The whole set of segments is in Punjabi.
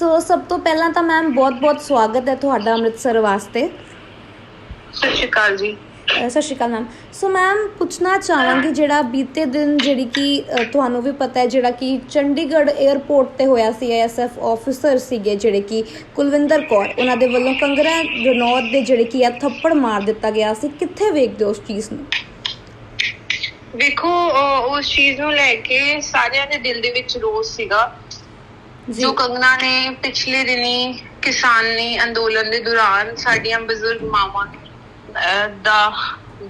ਸੋ ਸਭ ਤੋਂ ਪਹਿਲਾਂ ਤਾਂ ਮੈਮ ਬਹੁਤ-ਬਹੁਤ ਸਵਾਗਤ ਹੈ ਤੁਹਾਡਾ ਅੰਮ੍ਰਿਤਸਰ ਵਾਸਤੇ। ਸਤਿ ਸ਼੍ਰੀ ਅਕਾਲ ਜੀ। ਅ, ਸਤਿ ਸ਼੍ਰੀ ਅਕਾਲ ਮੈਮ ਸੋ ਮੈਮ ਪੁੱਛਣਾ ਚਾਹਾਂਗੀ ਜਿਹੜਾ ਬੀਤੇ ਦਿਨ ਜਿਹੜੀ ਕਿ ਅ, ਤੁਹਾਨੂੰ ਵੀ ਪਤਾ ਹੈ ਜਿਹੜਾ ਕਿ ਚੰਡੀਗੜ੍ਹ 에ਅਰਪੋਰਟ ਤੇ ਹੋਇਆ ਸੀ ਐਸਐਫ ਆਫੀਸਰ ਸੀਗੇ ਜਿਹੜੇ ਕਿ ਕੁਲਵਿੰਦਰ ਕੌਰ ਉਹਨਾਂ ਦੇ ਵੱਲੋਂ ਕੰਗਰਾ ਰਣੌਤ ਦੇ ਜਿਹੜੇ ਕਿ ਆ ਥੱਪੜ ਮਾਰ ਦਿੱਤਾ ਗਿਆ ਸੀ। ਕਿੱਥੇ ਵੇਖਦੇ ਹੋ ਉਸ ਚੀਜ਼ ਨੂੰ? ਵੇਖੋ ਅਹ ਉਸ ਚੀਜ਼ ਨੂੰ ਲੈ ਕੇ ਸਾਰਿਆਂ ਦੇ ਦਿਲ ਦੇ ਵਿੱਚ ਰੋਸ ਸੀਗਾ। ਜੀ ਕੰਗਨਾ ਨੇ ਪਿਛਲੇ ਦਿਨੀ ਕਿਸਾਨੀ ਅੰਦੋਲਨ ਦੇ ਦੌਰਾਨ ਸਾਡੀਆਂ ਬਜ਼ੁਰਗ ਮਾਵਾਂ ਦਾ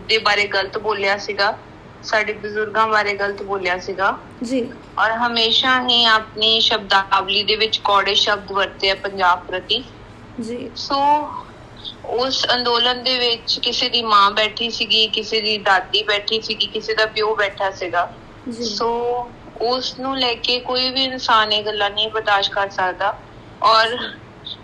ਦੇ ਬਾਰੇ ਗਲਤ ਬੋਲਿਆ ਸੀਗਾ ਸਾਡੇ ਬਜ਼ੁਰਗਾਂ ਬਾਰੇ ਗਲਤ ਬੋਲਿਆ ਸੀਗਾ। ਜੀ। ਔਰ ਹਮੇਸ਼ਾ ਹੀ ਆਪਣੀ ਸ਼ਬਦਾਵਲੀ ਦੇ ਵਿੱਚ ਕੌੜੇ ਸ਼ਬਦ ਵਰਤੇ ਆ ਪੰਜਾਬ ਪ੍ਰਤੀ। ਜੀ। ਸੋ ਉਸ ਅੰਦੋਲਨ ਦੇ ਵਿੱਚ ਕਿਸੇ ਦੀ ਮਾਂ ਬੈਠੀ ਸੀਗੀ ਕਿਸੇ ਦੀ ਦਾਦੀ ਬੈਠੀ ਸੀਗੀ ਕਿਸੇ ਦਾ ਪਿਓ ਬੈਠਾ ਸੀਗਾ। ਜੀ। ਸੋ ਉਸ ਨੂੰ ਲੈ ਕੇ ਕੋਈ ਵੀ ਇਨਸਾਨ ਇਹ ਗੱਲਾਂ ਨਹੀਂ ਬਰਦਾਸ਼ਤ ਕਰ ਸਕਦਾ। ਔਰ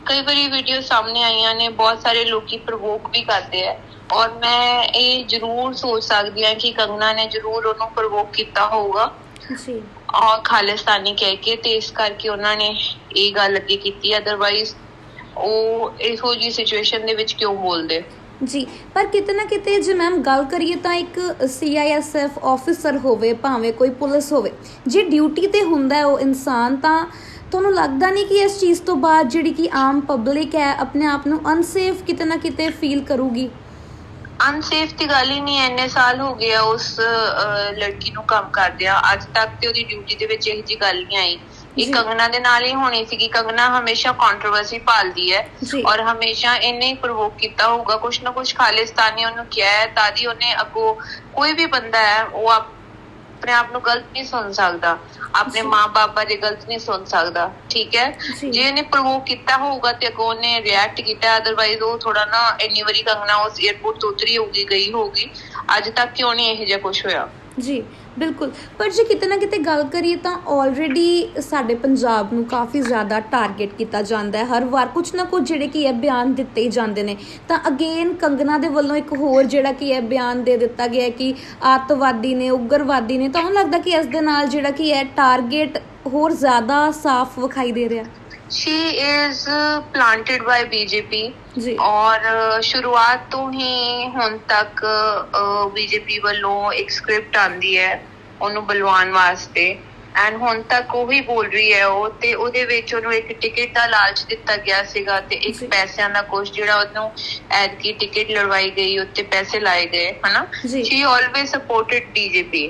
ਕਈ ਵਾਰੀ ਵੀਡੀਓ ਸਾਹਮਣੇ ਆਈਆਂ ਨੇ ਬਹੁਤ ਸਾਰੇ ਲੋਕੀ ਪ੍ਰਵੋਕ ਵੀ ਕਰਦੇ ਆ। ਔਰ ਮੈਂ ਇਹ ਜ਼ਰੂਰ ਸੋਚ ਸਕਦੀ ਹਾਂ ਕਿ ਕੰਗਨਾ ਨੇ ਜ਼ਰੂਰ ਉਹਨੂੰ ਪ੍ਰਵੋਕ ਕੀਤਾ ਹੋਊਗਾ। ਜੀ। ਔਰ ਖਾਲਿਸਤਾਨੀ ਕਹਿ ਕੇ ਤੇ ਇਸ ਕਰਕੇ ਉਹਨਾਂ ਨੇ ਇਹ ਗੱਲ ਅੱਗੇ ਕੀਤੀ। ਅਦਰਵਾਈਜ਼ ਉਹ ਇਹੋ ਜੀ ਸਿਚੁਏਸ਼ਨ ਦੇ ਵਿੱਚ ਕਿਉਂ ਬੋਲਦੇ? ਜੀ ਪਰ ਕਿਤੇ ਨਾ ਕਿਤੇ ਜੇ ਮੈਮ ਗੱਲ ਕਰੀਏ ਤਾਂ ਇੱਕ ਸੀਆਈਐਸਐਫ ਆਫੀਸਰ ਹੋਵੇ ਭਾਵੇਂ ਕੋਈ ਪੁਲਿਸ ਹੋਵੇ ਜੇ ਡਿਊਟੀ ਤੇ ਹੁੰਦਾ ਉਹ ਇਨਸਾਨ ਤਾਂ ਤੁਹਾਨੂੰ ਲੱਗਦਾ ਨਹੀਂ ਕਿ ਇਸ ਚੀਜ਼ ਤੋਂ ਬਾਅਦ ਜਿਹੜੀ ਕਿ ਆਮ ਪਬਲਿਕ ਹੈ ਆਪਣੇ ਆਪ ਨੂੰ ਅਨਸੇਫ ਕਿਤੇ ਨਾ ਕਿਤੇ ਫੀਲ ਕਰੂਗੀ? ਅਨਸੇਫ ਦੀ ਗੱਲ ਹੀ ਨਹੀਂ ਐ, ਸਾਲ ਹੋ ਗਏ ਆ ਉਸ ਲੜਕੀ ਨੂੰ ਕੰਮ ਕਰਦਿਆਂ। ਅੱਜ ਤੱਕ ਤੇ ਉਹਦੀ ਡਿਊਟੀ ਦੇ ਵਿੱਚ ਇਹ ਜੀ ਗੱਲ ਨਹੀਂ ਆਈ। ਇਹ ਕੰਗਨਾ ਦੇ ਨਾਲ ਹੀ ਹੋਣੀ ਸੀਗੀ ਕੰਗਨਾ ਹਮੇਸ਼ਾ ਕੰਟਰੋਵਰਸੀ ਭਾਲਦੀ ਹੈ ਜੀ। ਔਰ ਹਮੇਸ਼ਾ ਇਹਨੇ ਹੀ ਪ੍ਰਵੋਕ ਕੀਤਾ ਹੋਊਗਾ ਕੁਛ ਨਾ ਕੁਛ ਖਾਲਿਸਤਾਨੀ ਉਹਨੂੰ ਕਿਹਾ ਹੈ ਤਾਂ ਦੀ ਉਹਨੇ ਅੱਗੋਂ ਕੋਈ ਵੀ ਬੰਦਾ ਹੈ ਉਹ ਆਪ- ਆਪਣੇ ਆਪ ਨੂੰ ਗਲਤ ਨਹੀਂ ਸੁਣ ਸਕਦਾ ਆਪਣੇ ਜੀ। ਮਾਂ-ਬਾਪ ਦੇ ਗਲਤ ਨਹੀਂ ਸੁਣ ਸਕਦਾ ਠੀਕ ਹੈ ਜੀ। ਜੇ ਇਹਨੇ ਪ੍ਰਵੋਕ ਕੀਤਾ ਹੋਊਗਾ ਤੇ ਅੱਗੋਂ ਉਹਨੇ ਰਿਐਕਟ ਕੀਤਾ ਅਦਰਵਾਈਜ਼ ਉਹ ਥੋੜਾ ਨਾ ਇੰਨੀ ਵਾਰੀ ਕੰਗਨਾ ਉਸ 에ਅਰਪੋਰਟ ਤੋਂ ਉਤਰੀ ਹੋਊਗੀ ਗਈ ਹੋਊਗੀ ਅੱਜ ਤੱਕ ਕਿਉਂ ਨਹੀਂ ਇਹੋ ਜਿਹਾ ਕੁਝ ਹੋਇਆ ਜੀ, ਬਿਲਕੁਲ। ਪਰ ਜੇ ਕਿਤੇ ਨਾ ਕਿਤੇ ਗੱਲ ਕਰੀਏ ਤਾਂ ਆਲਰੇਡੀ ਸਾਡੇ ਪੰਜਾਬ ਨੂੰ ਕਾਫੀ ਜ਼ਿਆਦਾ ਟਾਰਗੇਟ ਕੀਤਾ ਜਾਂਦਾ ਹੈ। ਹਰ ਵਾਰ ਕੁਝ ਨਾ ਕੁਝ ਜਿਹੜੇ ਕੀ ਹੈ ਬਿਆਨ ਦਿੱਤੇ ਹੀ ਜਾਂਦੇ ਨੇ। ਤਾਂ ਅਗੇਨ ਕੰਗਨਾ ਦੇ ਵੱਲੋਂ ਇੱਕ ਹੋਰ ਜਿਹੜਾ ਕੀ ਹੈ ਬਿਆਨ ਦੇ ਦਿੱਤਾ ਗਿਆ ਕਿ ਆਤਵਾਦੀ ਨੇ, ਉਗਰਵਾਦੀ ਨੇ, ਤਾਂ ਉਹਨੂੰ ਲੱਗਦਾ ਕਿ ਇਸ ਦੇ ਨਾਲ ਜਿਹੜਾ ਕੀ ਹੈ ਟਾਰਗੇਟ ਹੋਰ ਜ਼ਿਆਦਾ ਸਾਫ਼ ਵਿਖਾਈ ਦੇ ਰਿਹਾ। She is planted by BJP ਔਰ ਸ਼ੁਰੂਆਤ ਤੋਂ ਹੀ ਹੁਣ ਤੱਕ ਬੀਜੇਪੀ ਵੱਲੋਂ ਇੱਕ ਸਕ੍ਰਿਪਟ ਆਂਦੀ ਹੈ ਉਹਨੂੰ ਬਲਵਾਨ ਵਾਸਤੇ ਐਂਡ ਹੁਣ ਤੱਕ ਉਹੀ ਬੋਲ ਰਹੀ ਹੈ ਉਹ ਤੇ ਉਹਦੇ ਵਿੱਚ ਉਹਨੂੰ ਇੱਕ ਟਿਕਟ ਦਾ ਲਾਲਚ ਦਿੱਤਾ ਗਿਆ ਸੀਗਾ ਤੇ ਇੱਕ। ਪੈਸਿਆਂ ਦਾ ਕੁਛ ਜਿਹੜਾ ਉਹਨੂੰ ਐਡ ਕੀ ਟਿਕਟ ਲੜਵਾਈ ਗਈ ਉੱਤੇ ਪੈਸੇ ਲਾਏ ਗਏ ਹਨਾ she always supported BJP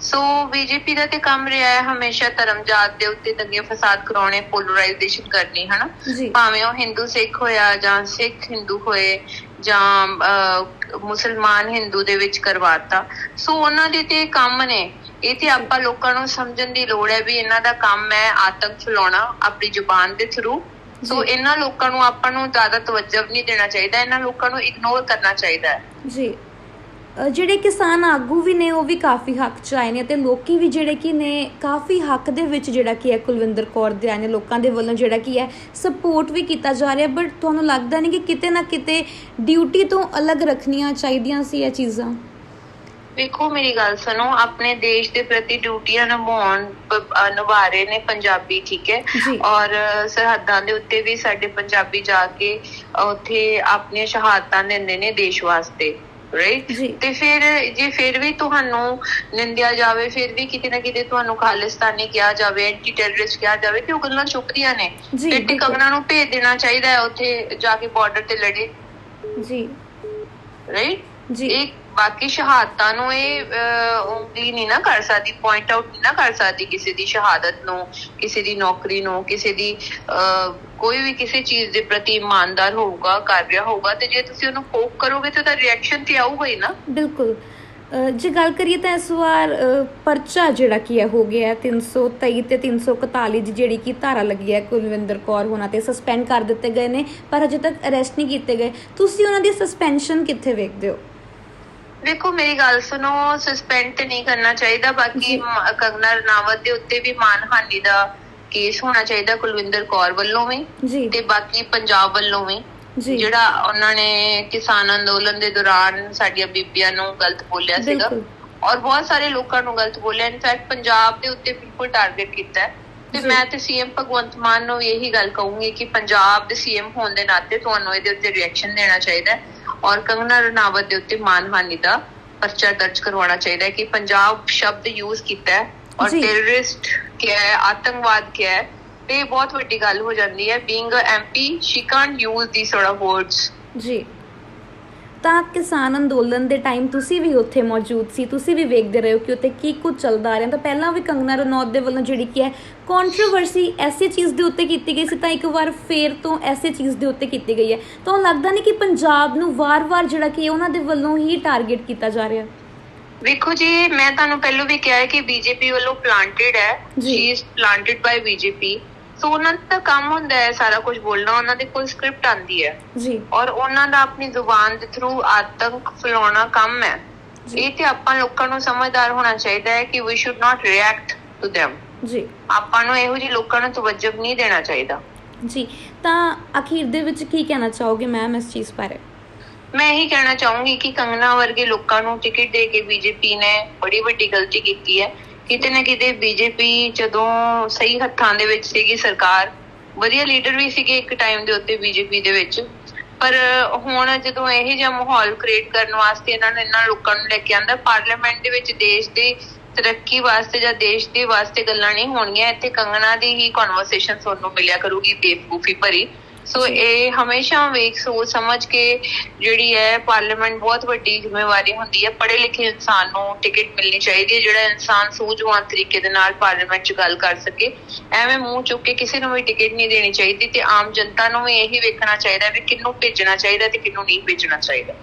so BJP ਦਾ ਤੇ ਕੰਮ ਰਿਹਾ ਹੈ ਹਮੇਸ਼ਾ ਧਰਮ ਜਾਤ ਦੇ ਉੱਤੇ ਦੰਗੇ ਫਸਾਦ ਕਰਾਉਣੇ ਪੋਲਰਾਈਜੇਸ਼ਨ ਕਰਨੀ ਹਨਾ? ਭਾਵੇਂ ਉਹ ਹਿੰਦੂ ਸਿੱਖ ਹੋਇਆ ਜਾਂ ਸਿੱਖ ਹਿੰਦੂ ਹੋਏ ਜਾਂ ਮੁਸਲਮਾਨ ਹਿੰਦੂ ਦੇ ਵਿੱਚ ਕਰਵਾਤਾ। ਸੋ ਉਹਨਾਂ ਦੇ ਤੇ ਕੰਮ ਨੇ। ਇਹ ਤੇ ਆਪਾਂ ਲੋਕਾਂ ਨੂੰ ਸਮਝਣ ਦੀ ਲੋੜ ਹੈ ਵੀ ਇਹਨਾਂ ਦਾ ਕੰਮ ਹੈ ਆਤੰਕ ਫੈਲਾਉਣਾ ਆਪਣੀ ਜ਼ੁਬਾਨ ਦੇ ਥਰੂ ਸੋ। ਇਹਨਾਂ ਲੋਕਾਂ ਨੂੰ ਆਪਾਂ ਨੂੰ ਜ਼ਿਆਦਾ ਤਵੱਜੋ ਨਹੀਂ ਦੇਣਾ ਚਾਹੀਦਾ ਇਹਨਾਂ ਲੋਕਾਂ ਨੂੰ ਇਗਨੋਰ ਕਰਨਾ ਚਾਹੀਦਾ ਹੈ। ਜੀ। ਜਿਹੜੇ ਕਿਸਾਨ ਆਗੂ ਵੀ ਨੇ ਉਹ ਵੀ ਕਾਫੀ ਹੱਕ ਚ ਆਏ ਨੇ ਤੇ ਲੋਕੀ ਵੀ ਜਿਹੜੇ ਕੀ ਨੇ ਕਾਫੀ ਹੱਕ ਦੇ ਵਿੱਚ ਜਿਹੜਾ ਕੀ ਹੈ ਕੁਲਵਿੰਦਰ ਕੌਰ ਦੇ ਆਏ ਨੇ ਲੋਕਾਂ ਦੇ ਵੱਲੋਂ ਜਿਹੜਾ ਕੀ ਹੈ ਸਪੋਰਟ ਵੀ ਕੀਤਾ ਜਾ ਰਿਹਾ ਬਟ ਤੁਹਾਨੂੰ ਲੱਗਦਾ ਨਹੀਂ ਕਿ ਕਿਤੇ ਨਾ ਕਿਤੇ ਡਿਊਟੀ ਤੋਂ ਅਲੱਗ ਰੱਖਣੀਆਂ ਚਾਹੀਦੀਆਂ ਸੀ ਇਹ ਚੀਜ਼ਾਂ? ਵੇਖੋ ਮੇਰੀ ਗੱਲ ਸੁਣੋ ਆਪਣੇ ਦੇਸ਼ ਦੇ ਪ੍ਰਤੀ ਡਿਊਟੀਆਂ ਨਿਭਾਉਣ ਨਿਭਾ ਰਹੇ ਨੇ ਪੰਜਾਬੀ ਠੀਕ ਹੈ। ਔਰ ਸਰਹੱਦਾਂ ਦੇ ਉੱਤੇ ਵੀ ਸਾਡੇ ਪੰਜਾਬੀ ਜਾ ਕੇ ਉੱਥੇ ਆਪਣੀਆਂ ਸ਼ਹਾਦਤਾਂ ਦਿੰਦੇ ਨੇ ਦੇਸ਼ ਵਾਸਤੇ। ਰਾਈਟ। ਤੇ ਫਿਰ ਜੇ ਫਿਰ ਵੀ ਤੁਹਾਨੂੰ ਨਿੰਦਿਆ ਜਾਵੇ ਫਿਰ ਵੀ ਕਿਤੇ ਨਾ ਕਿਤੇ ਤੁਹਾਨੂੰ ਖਾਲਿਸਤਾਨੀ ਕਿਹਾ ਜਾਵੇ ਐਂਟੀ ਟੈਰਰਿਸਟ ਕਿਹਾ ਜਾਵੇ ਤੇ ਉਹ ਗੱਲਾਂ ਚੁੱਪਦੀਆਂ ਨੇ। ਬਿਲਕੁਲ। ਕੰਗਨਾ ਨੂੰ ਭੇਜ ਦੇਣਾ ਚਾਹੀਦਾ ਹੈ ਉੱਥੇ ਜਾ ਕੇ ਬਾਰਡਰ ਤੇ ਲੜੇ। ਜੀ। ਰਾਈਟ ਜੀ। ਇਹ ਬਾਕੀ ਸ਼ਹਾਦਤਾਂ ਨੂੰ ਇਹ ਉਂਗਲੀ ਨਹੀਂ ਨਾ ਕਰ ਸਕਦੀ ਪੁਆਇੰਟ ਆਊਟ ਨਹੀਂ ਨਾ ਕਰ ਸਕਦੀ ਕਿਸੇ ਦੀ ਸ਼ਹਾਦਤ ਨੂੰ, ਕਿਸੇ ਦੀ ਨੌਕਰੀ ਨੂੰ, ਕਿਸੇ ਦੀ ਕੋਈ ਵੀ ਕਿਸੇ ਚੀਜ਼ ਦੇ ਪ੍ਰਤੀ ਇਮਾਨਦਾਰ ਹੋਊਗਾ ਕਰ ਰਿਹਾ ਹੋਊਗਾ, ਤੇ ਜੇ ਤੁਸੀਂ ਉਹਨੂੰ ਪੋਕ ਕਰੋਗੇ ਤੇ ਉਹਦਾ ਰਿਐਕਸ਼ਨ ਤੇ ਆਊਗਾ ਹੀ ਨਾ। ਬਿਲਕੁਲ। ਜੇ ਗੱਲ ਕਰੀਏ ਤਾਂ ਇਸ ਵਾਰ ਪਰਚਾ ਜਿਹੜਾ ਕੀ ਹੈ, ਹੋ ਗਿਆ 323 ਤੇ 341 ਦੀ ਜਿਹੜੀ ਕੀ ਧਾਰਾ ਲੱਗੀ ਹੈ, ਕੁਲਵਿੰਦਰ ਕੌਰ ਹੋਣਾ ਤੇ ਸਸਪੈਂਡ ਕਰ ਦਿੱਤੇ ਗਏ ਨੇ, ਪਰ ਅਜੇ ਤੱਕ ਅਰੈਸਟ ਨਹੀਂ ਕੀਤੇ ਗਏ। ਤੁਸੀਂ ਉਹਨਾਂ ਦੀ ਸਸਪੈਂਸ਼ਨ ਕਿੱਥੇ ਵੇਖਦੇ ਹੋ? ਵੇਖੋ ਮੇਰੀ ਗੱਲ ਸੁਣੋ ਸਸਪੈਂਡ ਤੇ ਨਹੀਂ ਕਰਨਾ ਚਾਹੀਦਾ ਬਾਕੀ ਕੰਗਨਾ ਰਣਾਵਤ ਦੇ ਉੱਤੇ ਵੀ ਮਾਨਹਾਨੀ ਦਾ ਕੇਸ ਹੋਣਾ ਚਾਹੀਦਾ ਕੁਲਵਿੰਦਰ ਕੌਰ ਵੱਲੋਂ ਵੀ ਤੇ ਬਾਕੀ ਪੰਜਾਬ ਵੱਲੋਂ ਵੀ। ਜਿਹੜਾ ਉਹਨਾਂ ਨੇ ਕਿਸਾਨ ਅੰਦੋਲਨ ਦੇ ਦੌਰਾਨ ਸਾਡੀਆਂ ਬੀਬੀਆਂ ਨੂੰ ਗਲਤ ਬੋਲਿਆ ਸੀਗਾ। ਔਰ ਬਹੁਤ ਸਾਰੇ ਲੋਕਾਂ ਨੂੰ ਗਲਤ ਬੋਲਿਆ। ਇਨਫੈਕਟ ਪੰਜਾਬ ਦੇ ਉੱਤੇ ਬਿਲਕੁਲ ਟਾਰਗੇਟ ਕੀਤਾ ਹੈ। ਤੇ। ਮੈਂ ਤੇ ਸੀਐਮ ਭਗਵੰਤ ਮਾਨ ਨੂੰ ਵੀ ਇਹੀ ਗੱਲ ਕਹੂੰਗੀ ਕਿ ਪੰਜਾਬ ਦੇ ਸੀਐਮ ਹੋਣ ਦੇ ਨਾਤੇ ਤੁਹਾਨੂੰ ਇਹਦੇ ਉੱਤੇ ਰਿਐਕਸ਼ਨ ਦੇਣਾ ਚਾਹੀਦਾ ਹੈ ਔਰ ਕੰਗਨਾ ਰਣਾਵਤ ਦੇ ਉੱਤੇ ਮਾਨਹਾਨੀ ਦਾ ਪਰਚਾ ਦਰਜ ਕਰਵਾਉਣਾ ਚਾਹੀਦਾ ਹੈ ਕਿ ਪੰਜਾਬ ਸ਼ਬਦ ਯੂਜ਼ ਕੀਤਾ ਹੈ ਔਰ। ਟੈਰਰਿਸਟ ਕਿਹਾ ਹੈ ਆਤੰਕਵਾਦ ਕਿਹਾ ਹੈ ਤੇ ਇਹ ਬਹੁਤ ਵੱਡੀ ਗੱਲ ਹੋ ਜਾਂਦੀ ਹੈ being a MP she can't use these sort of words ਜੀ ਤਾਂ ਕਿਸਾਨ ਅੰਦੋਲਨ ਦੇ ਟਾਈਮ ਤੁਸੀਂ ਵੀ ਉੱਥੇ ਮੌਜੂਦ ਸੀ ਤੁਸੀਂ ਵੀ ਵੇਖਦੇ ਰਹੇ ਹੋ ਕਿ ਉੱਥੇ ਕੀ ਕੁਝ ਚੱਲਦਾ ਆ ਰਿਹਾ। ਤਾਂ ਪਹਿਲਾਂ ਵੀ ਕੰਗਨਾ ਰਣੌਤ ਦੇ ਵੱਲੋਂ ਜਿਹੜੀ ਕੀ ਹੈ ਕੰਟਰੋਵਰਸੀ ਐਸੀ ਚੀਜ਼ ਦੇ ਉੱਤੇ ਕੀਤੀ ਗਈ ਸੀ ਤਾਂ ਇੱਕ ਵਾਰ ਫੇਰ ਤੋਂ ਐਸੀ ਚੀਜ਼ ਦੇ ਉੱਤੇ ਕੀਤੀ ਗਈ ਹੈ। ਤਾਂ ਲੱਗਦਾ ਨਹੀਂ ਕਿ ਪੰਜਾਬ ਨੂੰ ਵਾਰ-ਵਾਰ ਜਿਹੜਾ ਕਿ ਉਹਨਾਂ ਦੇ ਵੱਲੋਂ ਹੀ ਟਾਰਗੇਟ ਕੀਤਾ ਜਾ ਰਿਹਾ। ਵੇਖੋ ਜੀ ਮੈਂ ਤੁਹਾਨੂੰ ਪਹਿਲਾਂ ਵੀ ਕਿਹਾ ਹੈ ਕਿ ਬੀਜੇਪੀ ਵੱਲੋਂ ਪਲਾਂਟਡ ਹੈ। ਜੀ। She is planted by BJP so ਉਹਨਾਂ ਦਾ ਕੰਮ ਹੁੰਦਾ ਹੈ ਸਾਰਾ ਕੁਝ ਬੋਲਣਾ ਉਹਨਾਂ ਦੇ ਕੋਲ ਸਕ੍ਰਿਪਟ ਆਂਦੀ ਹੈ। ਜੀ। ਔਰ ਉਹਨਾਂ ਦਾ ਆਪਣੀ ਜ਼ੁਬਾਨ ਦੇ ਥਰੂ ਆਤੰਕ ਫੈਲਾਉਣਾ ਕੰਮ ਹੈ। ਇਹ ਤੇ ਆਪਾਂ ਲੋਕਾਂ ਨੂੰ ਸਮਝਦਾਰ ਹੋਣਾ ਚਾਹੀਦਾ ਹੈ ਕਿ we should not react to them ਜੀ। ਆਪਾਂ ਨੂੰ ਇਹੋ ਜਿਹੇ ਲੋਕਾਂ ਨੂੰ ਤਵੱਜੋ ਨਹੀਂ ਦੇਣਾ ਚਾਹੀਦਾ। ਜੀ। ਤਾਂ ਅਖੀਰ ਦੇ ਵਿੱਚ ਕੀ ਕਹਿਣਾ ਚਾਹੋਗੇ ਮੈਮ ਇਸ ਚੀਜ਼ ਬਾਰੇ? ਮੈਂ ਇਹੀ ਕਹਿਣਾ ਚਾਹੂੰਗੀ ਕਿ ਕੰਗਨਾ ਵਰਗੇ ਲੋਕਾਂ ਨੂੰ ਟਿਕਟ ਦੇ ਕੇ ਬੀਜੇਪੀ ਨੇ ਬੜੀ ਵੱਡੀ ਗਲਤੀ ਕੀਤੀ ਹੈ। ਕਿਤੇ ਨਾ ਕਿਤੇ ਬੀਜੇਪੀ ਜਦੋਂ ਸਹੀ ਹੱਥਾਂ ਦੇ ਵਿੱਚ ਸੀਗੀ ਸਰਕਾਰ, ਵਧੀਆ ਲੀਡਰ ਵੀ ਸੀਗੇ ਇੱਕ ਟਾਈਮ ਦੇ ਉੱਤੇ ਬੀਜੇਪੀ ਦੇ ਵਿੱਚ। ਪਰ ਹੁਣ ਜਦੋਂ ਇਹ ਜਿਹਾ ਮਾਹੌਲ ਕ੍ਰੀਏਟ ਕਰਨ ਵਾਸਤੇ ਇਹਨਾਂ ਨੇ ਇਹਨਾਂ ਲੋਕਾਂ ਨੂੰ ਲੈ ਕੇ ਆਂਦਾ ਪਾਰਲੀਮੈਂਟ ਦੇ ਵਿੱਚ ਦੇਸ਼ ਦੀ ਤਰੱਕੀ ਵਾਸਤੇ ਜਾਂ ਦੇਸ਼ ਦੇ ਵਾਸਤੇ ਗੱਲਾਂ ਨਹੀਂ ਹੋਣਗੀਆਂ, ਇੱਥੇ ਕੰਗਣਾ ਦੀ ਹੀ ਕਨਵਰਸੇਸ਼ਨ ਸੁਣਨ ਨੂੰ ਮਿਲਿਆ ਕਰੂਗੀ, ਬੇਵਕੂਫੀ ਭਰੀ। ਸੋ ਇਹ ਹਮੇਸ਼ਾ ਵੇਖ ਸੋਚ ਸਮਝ ਕੇ ਜਿਹੜੀ ਹੈ ਪਾਰਲੀਮੈਂਟ ਬਹੁਤ ਵੱਡੀ ਜ਼ਿੰਮੇਵਾਰੀ ਹੁੰਦੀ ਹੈ। ਪੜ੍ਹੇ ਲਿਖੇ ਇਨਸਾਨ ਨੂੰ ਟਿਕਟ ਮਿਲਣੀ ਚਾਹੀਦੀ ਹੈ ਜਿਹੜਾ ਇਨਸਾਨ ਸੂਝਵਾਨ ਤਰੀਕੇ ਦੇ ਨਾਲ ਪਾਰਲੀਮੈਂਟ 'ਚ ਗੱਲ ਕਰ ਸਕੇ। ਐਵੇਂ ਮੂੰਹ ਚੁੱਕ ਕੇ ਕਿਸੇ ਨੂੰ ਵੀ ਟਿਕਟ ਨਹੀਂ ਦੇਣੀ ਚਾਹੀਦੀ ਤੇ ਆਮ ਜਨਤਾ ਨੂੰ ਵੀ ਇਹੀ ਵੇਖਣਾ ਚਾਹੀਦਾ ਵੀ ਕਿਹਨੂੰ ਭੇਜਣਾ ਚਾਹੀਦਾ ਤੇ ਕਿਹਨੂੰ ਨਹੀਂ ਭੇਜਣਾ ਚਾਹੀਦਾ।